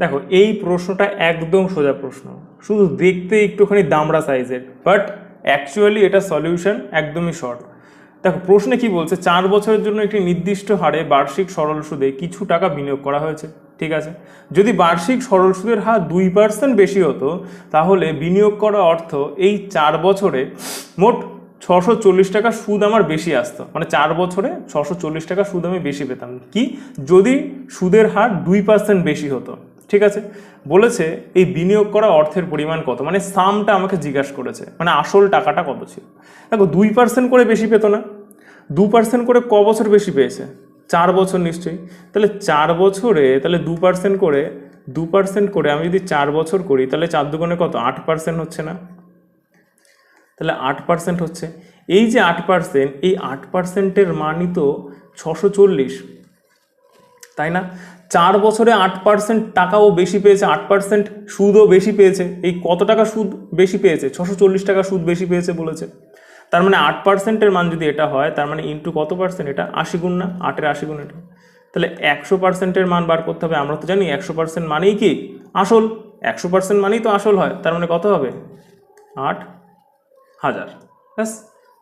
দেখো, এই প্রশ্নটা একদম সোজা প্রশ্ন। শুধু দেখতে একটুখানি দামড়া সাইজের বাট অ্যাকচুয়ালি এটা সলিউশন একদমই শর্ট দেখো, প্রশ্নে কি বলছে, চার বছরের জন্য একটি নির্দিষ্ট হারে বার্ষিক সরল সুদে কিছু টাকা বিনিয়োগ করা হয়েছে, ঠিক আছে? যদি বার্ষিক সরল সুদের হার দুই পার্সেন্ট বেশি হতো, তাহলে বিনিয়োগ করা অর্থ এই চার বছরে মোট ছশো চল্লিশ টাকা সুদ আমার বেশি আসতো। মানে চার বছরে ছশো চল্লিশ টাকা সুদ আমি বেশি পেতাম। কি? যদি সুদের হার দুই পার্সেন্ট বেশি হতো। ঠিক আছে? বলেছে, এই বিনিয়োগ করা অর্থের পরিমাণ কত? মানে সামটা আমাকে জিজ্ঞাসা করেছে মানে আসল টাকাটা কত ছিল? দেখো, দুই পার্সেন্ট করে বেশি পেতো না দু পার্সেন্ট করে ক বছর বেশি পেয়েছে, চার বছর নিশ্চয়ই। তাহলে চার বছরে, তাহলে দু পার্সেন্ট করে দু পার্সেন্ট করে আমি যদি চার বছর করি, তাহলে চার দুগুণে কত? আট পার্সেন্ট হচ্ছে না? তাহলে আট পার্সেন্ট হচ্ছে, এই যে আট পার্সেন্ট এই আট পার্সেন্টের মানই তো ছশো চল্লিশ। তাই না? চার বছরে আট পার্সেন্ট টাকাও বেশি পেয়েছে, আট পার্সেন্ট সুদও বেশি পেয়েছে। এই কত টাকা সুদ বেশি পেয়েছে? ছশো চল্লিশ টাকা সুদ বেশি পেয়েছে বলেছে। তার মানে আট পার্সেন্টের মান যদি এটা হয়, তার মানে ইন্টু কত পার্সেন্ট এটা আশি গুণ না? আটের আশি গুণ এটা। তাহলে একশো পার্সেন্টের মান বার করতে হবে। আমরা তো জানি একশো পার্সেন্ট মানেই কি? আসল। একশো পার্সেন্ট মানেই তো আসল হয়। তার মানে কত হবে? আট হাজার। ব্যাস।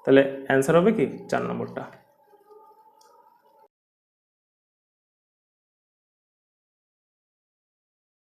তাহলে অ্যান্সার হবে কি? চার নম্বরটা।